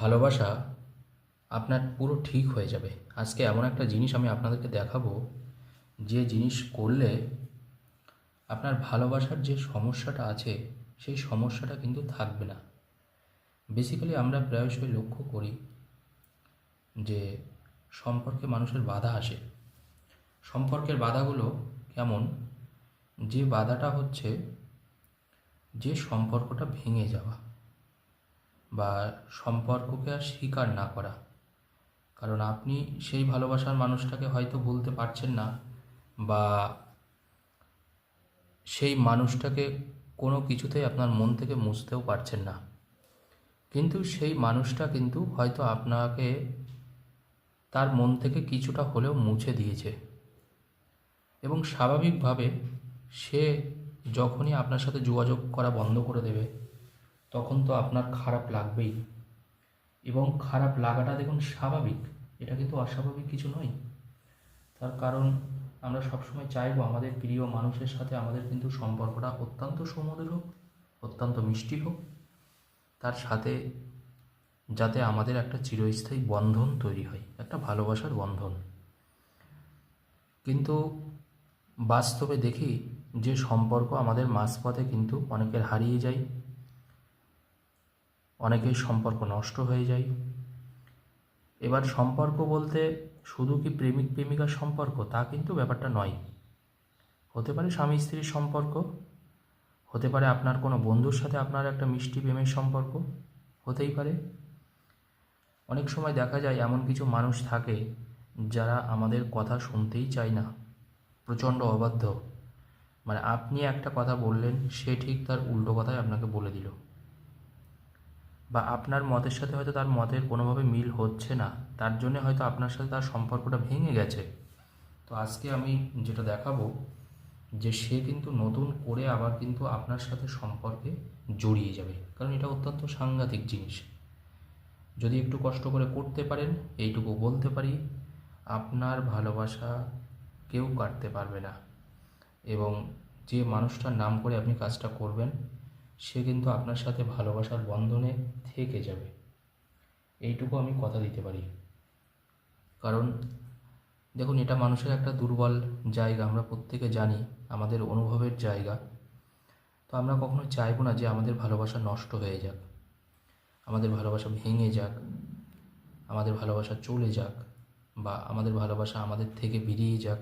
ভালোবাসা আপনার পুরো ঠিক হয়ে যাবে। আজকে এমন একটা জিনিস আমি আপনাদেরকে দেখাবো, যে জিনিস করলে আপনার ভালোবাসার যে সমস্যাটা আছে, সেই সমস্যাটা কিন্তু থাকবে না। বেসিক্যালি আমরা প্রায়শই লক্ষ্য করি যে সম্পর্কে মানুষের বাধা আসে। সম্পর্কের বাধাগুলো কেমন? যে বাধাটা হচ্ছে যে সম্পর্কটা ভেঙে যাওয়া। বা সম্পর্ককে আর স্বীকার না করা। কারণ আপনি সেই ভালোবাসার মানুষটাকে হয়তো বলতে পারছেন না বা সেই মানুষটাকে কোনো কিছুতেই আপনার মন থেকে মুছতেও পারছেন না। কিন্তু সেই মানুষটা কিন্তু হয়তো আপনাকে তার মন থেকে কিছুটা হলেও মুছে দিয়েছে। এবং স্বাভাবিকভাবে সে যখনই আপনার সাথে যোগাযোগ করা বন্ধ করে দেবে তখন তো আপনার খারাপ লাগবেই। এবং খারাপ লাগাটা দেখুন স্বাভাবিক, এটা কিন্তু অস্বাভাবিক কিছু নয়। তার কারণ আমরা সবসময় চাইব আমাদের প্রিয় মানুষের সাথে আমাদের কিন্তু সম্পর্কটা অত্যন্ত সুমধুর হোক, অত্যন্ত মিষ্টি হোক। তার সাথে যাতে আমাদের একটা চিরস্থায়ী বন্ধন তৈরি হয়, একটা ভালোবাসার বন্ধন। কিন্তু বাস্তবে দেখি যে সম্পর্ক আমাদের মাঝপথে কিন্তু অনেকের হারিয়ে যায় অনেকের সম্পর্ক নষ্ট হয়ে যায়। এবার সম্পর্ক বলতে শুধু কি প্রেমিক প্রেমিকার সম্পর্ক? তা কিন্তু ব্যাপারটা নয়। হতে পারে স্বামী স্ত্রীর সম্পর্ক, হতে পারে আপনার কোনো বন্ধুর সাথে আপনার একটা মিষ্টি প্রেমের সম্পর্ক, হতেই পারে। অনেক সময় দেখা যায় এমন কিছু মানুষ থাকে যারা আমাদের কথা শুনতেই চায় না, প্রচণ্ড অবাধ্য। মানে আপনি একটা কথা বললেন, সে ঠিক তার উল্টো কথাই আপনাকে বলে দিল। বা আপনার মতের সাথে হয়তো তার মতের কোনোভাবে মিল হচ্ছে না, তার জন্য হয়তো আপনার সাথে তার সম্পর্কটা ভেঙে গেছে। তো আজকে আমি যেটা দেখাবো যে সে কিন্তু নতুন করে আবার কিন্তু আপনার সাথে সম্পর্কে জড়িয়ে যাবে। কারণ এটা অত্যন্ত সাংঘাতিক জিনিস। যদি একটু কষ্ট করে করতে পারেন, এইটুকু বলতে পারি, আপনার ভালোবাসা কেউ কাটতে পারবে না। এবং যে মানুষটার নাম করে আপনি কাজটা করবেন সে কিন্তু আপনার সাথে ভালোবাসার বন্ধনে থেকে যাবে। এইটুকু আমি কথা দিতে পারি। কারণ, দেখুন, এটা মানুষের একটা দুর্বল জায়গা, আমরা প্রত্যেকে জানি, আমাদের অনুভবের জায়গা। তো আমরা কখনো চাইব না যে আমাদের ভালোবাসা নষ্ট হয়ে যাক। আমাদের ভালোবাসা ভেঙে যাক। আমাদের ভালোবাসা চলে যাক। বা আমাদের ভালোবাসা আমাদের থেকে বেরিয়ে যাক।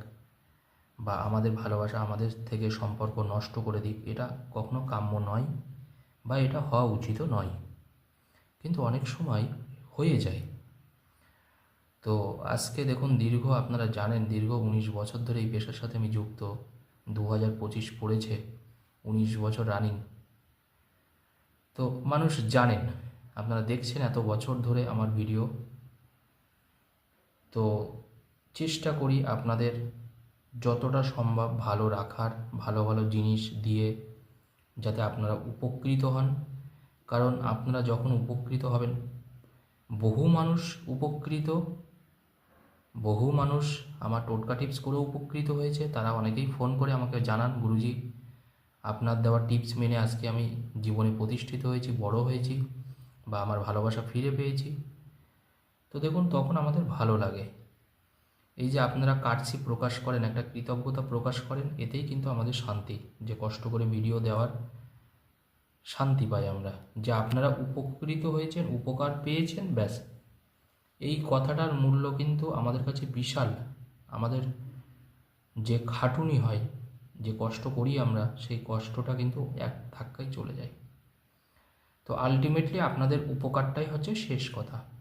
বা আমাদের ভালোবাসা আমাদের থেকে সম্পর্ক নষ্ট করে দিক। এটা কখনো কাম্য নয়। বা এটা হওয়া উচিতও নয়। কিন্তু অনেক সময় হয়ে যায়। তো আজকে দেখুন দীর্ঘ, আপনারা জানেন দীর্ঘ উনিশ বছর ধরে এই পেশার সাথে আমি যুক্ত। দু হাজার পঁচিশ পড়েছে, উনিশ বছর রানিং তো মানুষ জানেন, আপনারা দেখছেন এত বছর ধরে আমার ভিডিও তো চেষ্টা করি আপনাদের যতটা সম্ভব ভালো রাখার, ভালো ভালো জিনিস দিয়ে যাতে আপনারা উপকৃত হন। কারণ আপনারা যখন উপকৃত হবেন, বহু মানুষ উপকৃত, বহু মানুষ আমার টোটকা টিপস করে উপকৃত হয়েছে। তারা অনেকেই ফোন করে আমাকে জানান, গুরুজি, আপনার দেওয়া টিপস মেনে আজকে আমি জীবনে প্রতিষ্ঠিত হয়েছি, বড় হয়েছি বা আমার ভালোবাসা ফিরে পেয়েছি। তো দেখুন, তখন আমাদের ভালো লাগে। এই যে আপনারা কাটছি প্রকাশ করেন, একটা কৃতজ্ঞতা প্রকাশ করেন, এতেই কিন্তু আমাদের শান্তি, যে কষ্ট করে ভিডিও দেওয়ার শান্তি পাই আমরা। যে আপনারা উপকৃত হয়েছেন, উপকার পেয়েছেন, ব্যাস। এই কথাটার মূল্য কিন্তু আমাদের কাছে বিশাল। আমাদের যে খাটুনি হয়, যে কষ্ট করি আমরা, সেই কষ্টটা কিন্তু এক ধাক্কায় চলে যায়। তো আলটিমেটলি আপনাদের উপকারটাই হচ্ছে শেষ কথা।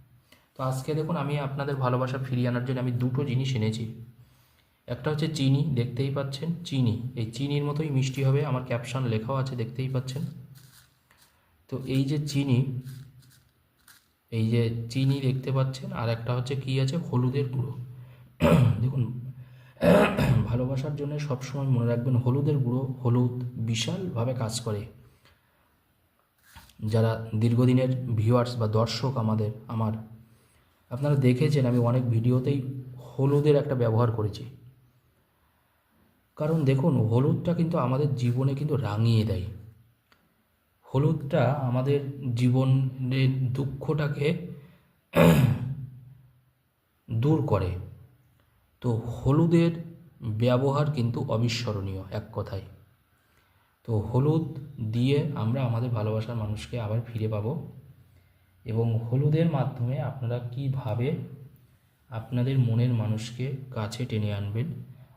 তো আজকে দেখুন আমি আপনাদের ভালোবাসা ফিরিয়ে আনার জন্য আমি দুটো জিনিস এনেছি। একটা হচ্ছে চিনি, দেখতেই পাচ্ছেন, চিনি। এই চিনির মতোই মিষ্টি হবে, আমার ক্যাপশন লেখাও আছে, দেখতেই পাচ্ছেন। তো এই যে চিনি, এই যে চিনি দেখতে পাচ্ছেন, আর একটা হচ্ছে কি আছে, হলুদের গুঁড়ো। দেখুন, ভালোবাসার জন্য সবসময় মনে রাখবেন, হলুদের গুঁড়ো হলুদ বিশালভাবে কাজ করে। যারা দীর্ঘদিনের ভিউয়ার্স বা দর্শক আমাদের, আমার আপনারা দেখেছেন আমি অনেক ভিডিওতেই হলুদের একটা ব্যবহার করেছি। কারণ দেখুন, হলুদটা কিন্তু আমাদের জীবনে কিন্তু রাঙিয়ে দেয়। হলুদটা আমাদের জীবনের দুঃখটাকে দূর করে। তো হলুদের ব্যবহার কিন্তু অবিস্মরণীয় এক কথায়। তো হলুদ দিয়ে আমরা আমাদের ভালোবাসার মানুষকে আবার ফিরে পাবো। এবং হলুদের মাধ্যমে আপনারা কীভাবে আপনাদের মনের মানুষকে কাছে টেনে আনবেন,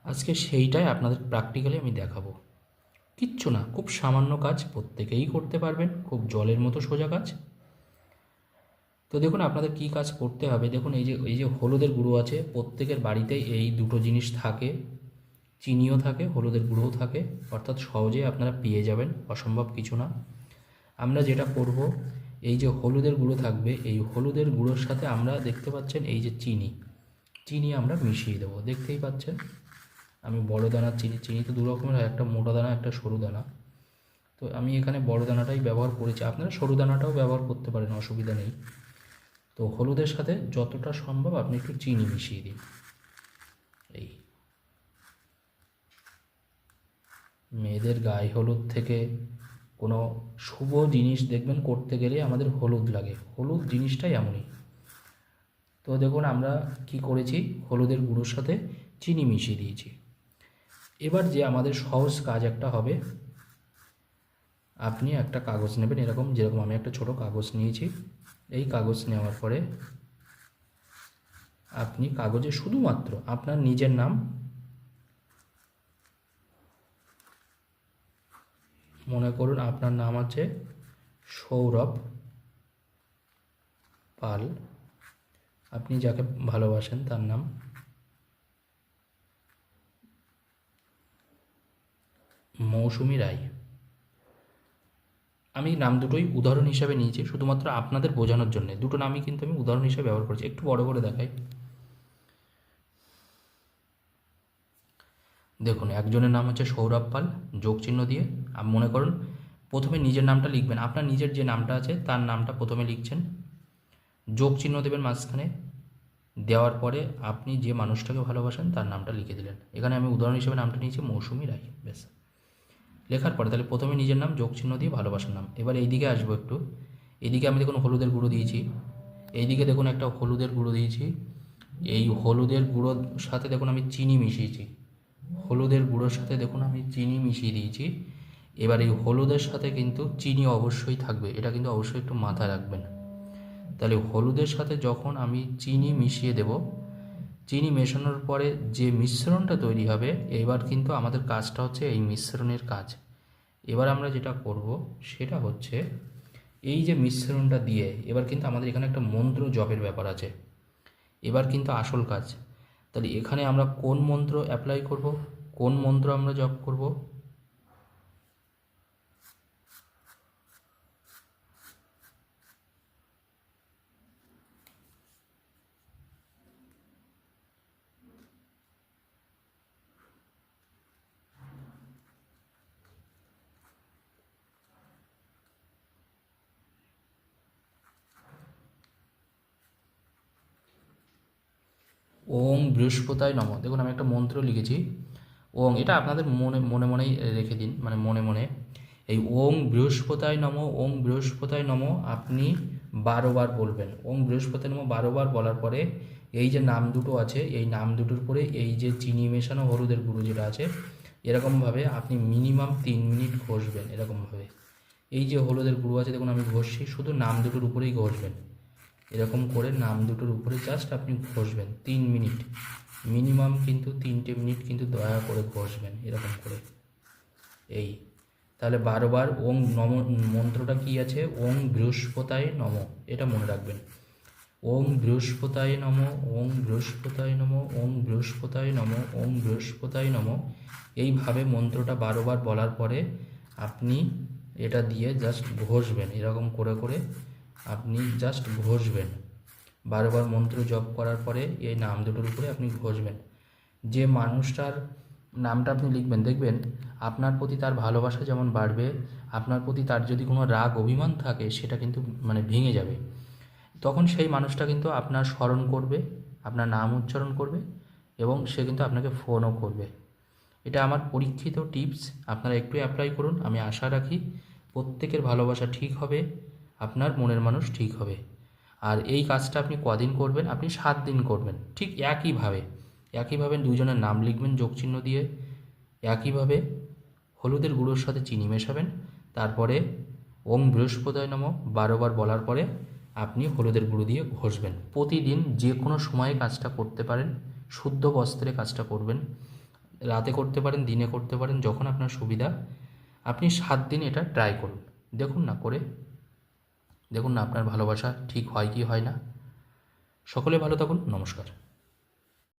আজকে সেইটাই আপনাদের প্র্যাকটিক্যালি আমি দেখাবো। কিচ্ছু না, খুব সামান্য কাজ প্রত্যেকেই করতে পারবেন, খুব জলের মতো সোজা কাজ। তো দেখুন আপনাদের কী কাজ করতে হবে, দেখুন এই যে এই যে হলুদের গুঁড়ো আছে, প্রত্যেকের বাড়িতেই এই দুটো জিনিস থাকে, চিনিও থাকে, হলুদের গুঁড়োও থাকে, অর্থাৎ সহজেই আপনারা পেয়ে যাবেন, অসম্ভব কিছু না। আমরা যেটা করব এই যে হলুদের গুঁড়ো থাকবে, এই হলুদের গুঁড়োর সাথে আমরা দেখতে পাচ্ছেন এই যে চিনি। চিনি আমরা মিশিয়ে দেবো, দেখতেই পাচ্ছেন? আমি বড় দানার চিনি চিনি তো দু রকমের হয়, একটা মোটা দানা, একটা সরু দানা। তো আমি এখানে বড় দানাটাই ব্যবহার করেছি। আপনারা সরু দানাটাও ব্যবহার করতে পারেন, অসুবিধা নেই। তো হলুদের সাথে যতটা সম্ভব আপনি একটু চিনি মিশিয়ে দিন। এই। মেয়েদের গায়ে হলুদ থেকে কোনো শুভ জিনিস দেখবেন করতে গেলে আমাদের হলুদ লাগে। হলুদ জিনিসটাই এমনই। তো দেখুন, আমরা কি করেছি? হলুদের গুঁড়োর সাথে চিনি মিশিয়ে দিয়েছি। এবার যে আমাদের সহজ কাজ একটা হবে, আপনি একটা কাগজ নেবেন, এরকম যেরকম আমি একটা ছোট কাগজ নিয়েছি। এই কাগজ নেওয়ার পরে আপনি কাগজে শুধুমাত্র আপনার নিজের নাম মনে করুন আপনার নাম আছে সৌরভ পাল। আপনি যাকে ভালোবাসেন তার নাম? মৌসুমি রায়। আমি নাম দুটোই উদাহরণ হিসাবে নিয়েছি, শুধুমাত্র আপনাদের বোঝানোর জন্য। দুটো নামই কিন্তু আমি উদাহরণ হিসাবে ব্যবহার করছি। একটু বড় করে দেখাই। দেখুন, একজনের নাম হচ্ছে সৌরভ পাল, যোগ চিহ্ন দিয়ে আপনি মনে করুন, প্রথমে নিজের নামটা লিখবেন। আপনার নিজের যে নামটা আছে, তার নামটা প্রথমে লিখছেন। যোগ চিহ্ন দেবেন মাঝখানে, দেওয়ার পরে আপনি যে মানুষটাকে ভালোবাসেন, তার নামটা লিখে দিলেন। এখানে আমি উদাহরণ হিসেবে নামটা নিয়েছি, মৌসুমি রায় বেশ লেখার পরে, তাহলে প্রথমে নিজের নাম, যোগ চিহ্ন দিয়ে ভালোবাসার নাম। এবার এইদিকে আসব একটু। এইদিকে আমি দেখুন, হলুদের গুঁড়ো দিয়েছি। এইদিকে দেখুন, একটা হলুদের গুঁড়ো দিয়েছি। এই হলুদের গুঁড়োর সাথে দেখুন, আমি চিনি মিশিয়েছি। হলুদের গুঁড়োর সাথে দেখুন আমি চিনি মিশিয়ে দিয়েছি। এবার এই হলুদের সাথে কিন্তু চিনি অবশ্যই থাকবে, এটা কিন্তু অবশ্যই একটু মাথায় রাখবেন। তাহলে হলুদের সাথে যখন আমি চিনি মিশিয়ে দেব, চিনি মেশানোর পরে যে মিশ্রণটা তৈরি হবে, এবার কিন্তু আমাদের কাজটা হচ্ছে এই মিশ্রণের কাজ। এবার আমরা যেটা করব, সেটা হচ্ছে এই যে মিশ্রণটা দিয়ে, এবার কিন্তু আমাদের এখানে একটা মন্ত্র জপের ব্যাপার আছে। এবার কিন্তু আসল কাজ। তাহলে এখানে আমরা কোন মন্ত্র অ্যাপ্লাই করব? কোন মন্ত্র আমরা জপ করব? ওং বৃহস্পতায় নম। দেখুন, আমি একটা মন্ত্র লিখেছি। ওং, এটা আপনাদের মনে মনে মনেই রেখে দিন মানে মনে মনে। এই ওং বৃহস্পতায় নম, ওং বৃহস্পতায় নম আপনি বারোবার বলবেন। ওং বৃহস্পতায় নম বারোবার বলার পরে এই যে নাম দুটো আছে, এই নাম দুটোর পরে এই যে চিনি মেশানো হলুদের গুঁড়ো যেটা আছে, এরকমভাবে আপনি মিনিমাম তিন মিনিট ঘষবেন, এরকমভাবে। এই যে হলুদের গুঁড়ো আছে, দেখুন, আমি ঘষছি, শুধু নাম দুটোর উপরেই ঘষবেন। এরকম করে নাম দুটোর উপরে জাস্ট আপনি ঘষবেন, তিন মিনিট। মিনিমাম কিন্তু তিনটে মিনিট কিন্তু দয়া করে ঘষবেন এরকম করে। এই। তাহলে বারবার ওং নম, মন্ত্রটা কি আছে? ওং বৃহস্পতায় নম, এটা মনে রাখবেন। ওং বৃহস্পতায় নম, ওং বৃহস্পতায় নম, ওং বৃহস্পতায় নম, ওং বৃহস্পতায় নম। এইভাবে মন্ত্রটা বারোবার বলার পরে আপনি এটা দিয়ে জাস্ট ঘষবেন, এরকম করে করে আপনি জাস্ট ঘষবেন। বারবার মন্ত্র জপ করার পরে এই নাম দুটোর উপরে আপনি ঘষবেন। যে মানুষটার নামটা আপনি লিখবেন, দেখবেন আপনার প্রতি তার ভালোবাসা যেমন বাড়বে, আপনার প্রতি তার যদি কোনো রাগ, অভিমান থাকে, সেটা কিন্তু মানে ভেঙে যাবে। তখন সেই মানুষটা কিন্তু আপনার স্মরণ করবে, আপনার নাম উচ্চারণ করবে এবং সে কিন্তু আপনাকে ফোনও করবে। এটা আমার পরীক্ষিত টিপস আপনারা একটু অ্যাপ্লাই করুন। আমি আশা রাখি প্রত্যেকের ভালোবাসা ঠিক হবে। আপনার মনের মানুষ ঠিক হবে। আর এই কাজটা আপনি কদিন করবেন? আপনি সাত দিন করবেন। ঠিক একইভাবে একইভাবে দুজনের নাম লিখবেন যোগ চিহ্ন দিয়ে। একইভাবে হলুদের গুঁড়োর সাথে চিনি মেশাবেন। তারপরে ওম বৃহস্পতিয় নম বারোবার বলার পরে আপনি হলুদের গুঁড়ো দিয়ে ঘষবেন। প্রতিদিন যে কোনো সময়ে কাজটা করতে পারেন। শুদ্ধ বস্ত্রে কাজটা করবেন। রাতে করতে পারেন, দিনে করতে পারেন, যখন আপনার সুবিধা। আপনি সাত দিন এটা ট্রাই করুন। দেখুন না, করে দেখুন না আপনার ভালোবাসা ঠিক হয় কি হয় না। সকলে ভালো থাকুন নমস্কার।